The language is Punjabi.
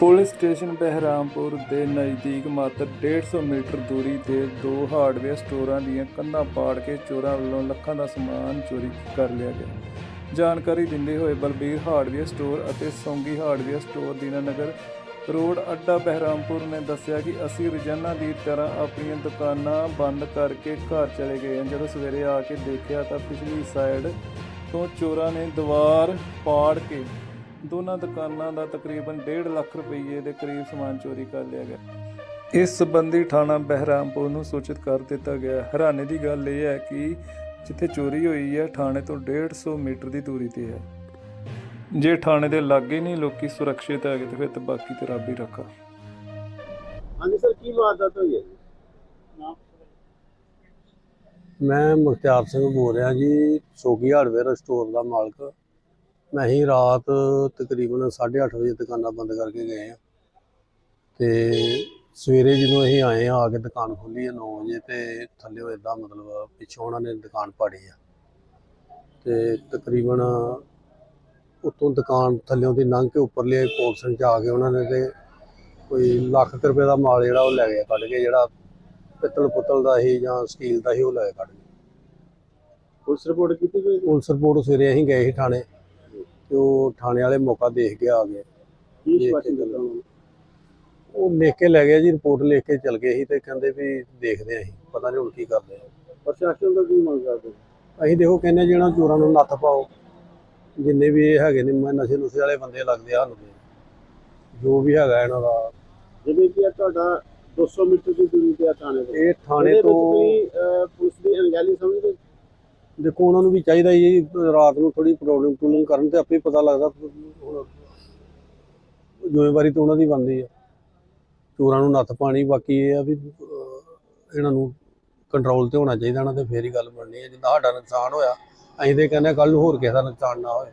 ਪੁਲਿਸ ਸਟੇਸ਼ਨ ਬਹਿਰਾਮਪੁਰ ਦੇ ਨਜ਼ਦੀਕ ਮਾਤਰ 150 ਮੀਟਰ ਦੂਰੀ ਤੇ ਦੋ ਹਾਰਡਵੇਅਰ ਸਟੋਰਾਂ ਦੀਆਂ ਕੰਧਾਂ ਪਾੜ ਕੇ ਚੋਰਾਂ ਵੱਲੋਂ ਲੱਖਾਂ ਦਾ ਸਮਾਨ ਚੋਰੀ ਕਰ ਲਿਆ ਗਿਆ। ਜਾਣਕਾਰੀ ਦਿੰਦੇ ਹੋਏ ਬਲਬੀਰ ਹਾਰਡਵੇਅਰ ਸਟੋਰ ਅਤੇ Saungi hardware store Dinanagar road ਅੱਡਾ ਬਹਿਰਾਮਪੁਰ ਨੇ ਦੱਸਿਆ ਕਿ ਅਸੀਂ ਰੋਜ਼ਾਨਾ ਦੀ ਤਰ੍ਹਾਂ ਆਪਣੀਆਂ ਦੁਕਾਨਾਂ ਬੰਦ ਕਰਕੇ ਘਰ ਚਲੇ ਗਏ ਹਾਂ। ਜਦੋਂ ਸਵੇਰੇ ਆ ਕੇ ਦੇਖਿਆ ਤਾਂ ਪਿਛਲੀ ਸਾਈਡ ਤੋਂ ਚੋਰਾਂ ਨੇ ਦੀਵਾਰ ਪਾੜ ਕੇ ਦੋਨਾਂ ਦੁਕਾਨਾਂ ਦਾ ਤਕਰੀਬਨ 1.5 ਲੱਖ ਰੁਪਏ ਦੇ ਕਰੀਬ ਸਮਾਨ ਚੋਰੀ ਕਰ ਲਿਆ ਗਿਆ। ਇਸ ਸੰਬੰਧੀ ਥਾਣਾ ਬਹਿਰਾਮਪੁਰ ਨੂੰ ਸੂਚਿਤ ਕਰ ਦਿੱਤਾ ਗਿਆ। ਹੈਰਾਨੀ ਦੀ ਗੱਲ ਇਹ ਹੈ ਕਿ ਜਿੱਥੇ ਚੋਰੀ ਹੋਈ ਹੈ ਥਾਣੇ ਤੋਂ 150 ਮੀਟਰ ਦੀ ਦੂਰੀ ਤੇ ਹੈ। ਜੇ ਥਾਣੇ ਦੇ ਲਾਗੇ ਨਹੀਂ ਲੋਕੀ ਸੁਰੱਖਿਅਤ ਹੈਗੇ ਤੇ ਫਿਰ ਤਾਂ ਬਾਕੀ ਤੇ ਰੱਬ ਹੀ ਰੱਖਾ। ਹਾਂਜੀ ਸਰ ਕੀ ਵਾਰਦਾਤ ਹੋਈ ਹੈ ਮੈਂ ਮੁਖਤਿਆਰ ਸਿੰਘ ਬੋਲ ਰਿਹਾ ਜੀ ਸੋਗੀ ਹਾਰਡਵੇਅਰ ਸਟੋਰ ਦਾ ਮਾਲਕ। ਮੈਂ ਹੀ ਰਾਤ ਤਕਰੀਬਨ 8:30 ਵਜੇ ਦੁਕਾਨਾਂ ਬੰਦ ਕਰਕੇ ਗਏ ਆ ਤੇ ਸਵੇਰੇ ਜਦੋਂ ਅਸੀਂ ਆਏ ਆ ਆ ਕੇ ਦੁਕਾਨ ਖੋਲੀ ਆ 9 ਵਜੇ ਤੇ ਥੱਲੇ ਇਦਾਂ ਮਤਲਬ ਪਿੱਛੋਂ ਉਹਨਾਂ ਨੇ ਦੁਕਾਨ ਪਾੜੀ ਆ। ਤੇ ਤਕਰੀਬਨ ਉੱਤੋਂ ਦੁਕਾਨ ਥੱਲਿਓਂ ਦੀ ਲੰਘ ਕੇ ਉੱਪਰਲੇ ਪੋਰਸ਼ਨ ਚ ਆ ਕੇ ਉਹਨਾਂ ਨੇ ਤੇ ਕੋਈ ਲੱਖ ਰੁਪਏ ਦਾ ਮਾਲ ਜਿਹੜਾ ਉਹ ਲੈ ਗਏ ਕੱਢ ਕੇ ਜਿਹੜਾ ਪਿੱਤਲ ਪੁੱਤਲ ਦਾ ਸੀ ਜਾਂ ਸਟੀਲ ਦਾ ਸੀ ਉਹ ਲੈ ਕੇ ਕੱਢ ਗਏ ਪੁਲਿਸ ਰਿਪੋਰਟ ਕੀਤੀ ਗਈ ਪੁਲਿਸ ਰਿਪੋਰਟ ਸਵੇਰੇ ਅਸੀਂ ਗਏ ਸੀ ਥਾਣੇ। ਤੇ ਉਹ ਥਾਣੇ ਵਾਲੇ ਮੌਕਾ ਦੇਖ ਕੇ ਆ ਗਏ। ਦੇਖ ਕੇ ਉਹ ਲਿਖ ਕੇ ਲੈ ਗਏ ਜੀ ਰਿਪੋਰਟ ਲਿਖ ਕੇ ਚਲ ਗਏ ਸੀ ਤੇ ਕਹਿੰਦੇ ਵੀ ਦੇਖਦੇ ਆਂ ਅਸੀਂ ਪਤਾ ਨਹੀਂ ਹੁਣ ਕੀ ਕਰਦੇ ਆ। ਪ੍ਰਸ਼ਾਸਨ ਦਾ ਕੀ ਮੰਗ ਕਰਦੇ ਅਸੀਂ ਦੇਖੋ ਕਹਿੰਦੇ ਜਿਹੜਾ ਚੋਰਾਂ ਨੂੰ ਨੱਥ ਪਾਓ ਜਿੰਨੇ ਵੀ ਇਹ ਹੈਗੇ ਨੇ ਮ- ਨਸ਼ੇ ਨੁਸ਼ੇ ਵਾਲੇ ਬੰਦੇ ਲੱਗਦੇ ਆ ਸਾਨੂੰ ਤੇ। ਜੋ ਵੀ ਹੈਗਾ ਇਹਨਾਂ ਦਾ। ਜਿਵੇਂ ਕਿ ਇਹ ਤੁਹਾਡਾ 200 ਮੀਟਰ ਦੀ ਦੂਰੀ ਤੇ ਆ ਥਾਣੇ ਤੋਂ। ਇਹ ਥਾਣੇ ਇਹਦੇ ਵਿੱਚ ਤੋਂ ਅਹ, ਪੁਲਿਸ ਦੀ ਅਣਗਹਿਲੀ ਸਮਝਦੇ? ਦੇਖੋ ਉਹਨਾਂ ਨੂੰ ਵੀ ਚਾਹੀਦਾ ਜੀ, ਰਾਤ ਨੂੰ ਥੋੜੀ ਪ੍ਰੋਬਲਮ ਪ੍ਰੋਬਲਮ ਕਰਨ ਤੇ ਆਪੇ ਪਤਾ ਲੱਗਦਾ ਹੁਣ ਜ਼ਿੰਮੇਵਾਰੀ ਤਾਂ ਉਹਨਾਂ ਦੀ ਬਣਦੀ ਆ। ਚੋਰਾਂ ਨੂੰ ਨੱਥ ਪਾਣੀ, ਬਾਕੀ ਇਹ ਆ ਵੀ ਇਹਨਾਂ ਨੂੰ ਕੰਟਰੋਲ ਤੇ ਹੋਣਾ ਚਾਹੀਦਾ ਨਾ ਤੇ ਫੇਰ ਹੀ ਗੱਲ ਬਣਨੀ ਹੈ ਜਿੱਦਾਂ ਸਾਡਾ ਨੁਕਸਾਨ ਹੋਇਆ, ਅਸੀਂ ਤੇ ਕਹਿੰਦੇ ਕੱਲ ਨੂੰ ਹੋਰ ਕਿਸੇ ਦਾ ਨੁਕਸਾਨ ਨਾ ਹੋਏ।